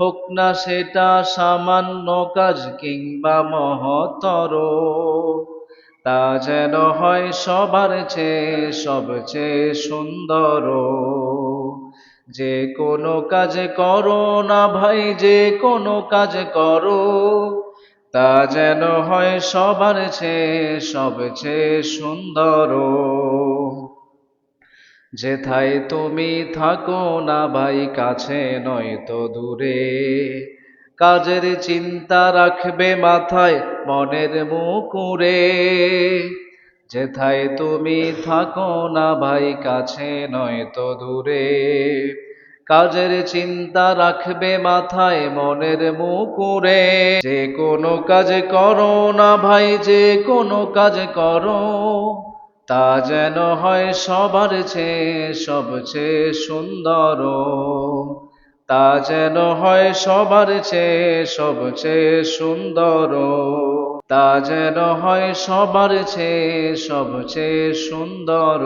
হোক না সেটা সামান্য কাজ কিংবা মহতর। তা যেন হয় সবার চেয়ে সবচেয়ে সুন্দর। যে কোনো কাজ করো না ভাই, যে কোনো কাজ করো। তা যেন হয় সবার চেয়ে সবচেয়ে সুন্দর। যেথায় তুমি থাকো না ভাই, কাছে নয়তো দূরে। কাজের চিন্তা রাখবে মাথায়, মনের মুকুরে। যেথায় তুমি থাকো না ভাই, কাছে নয়তো দূরে। কাজের চিন্তা রাখবে মাথায়, মনের মুকুরে। যে কোনো কাজ করো না ভাই, যে কোনো কাজ করো। তা যেন হয় সবার চেয়ে সবচেয়ে সুন্দর। তা যেন হয় সবার চেয়ে সবচেয়ে সুন্দর। তা যেন হয় সবার চেয়ে সবচেয়ে সুন্দর।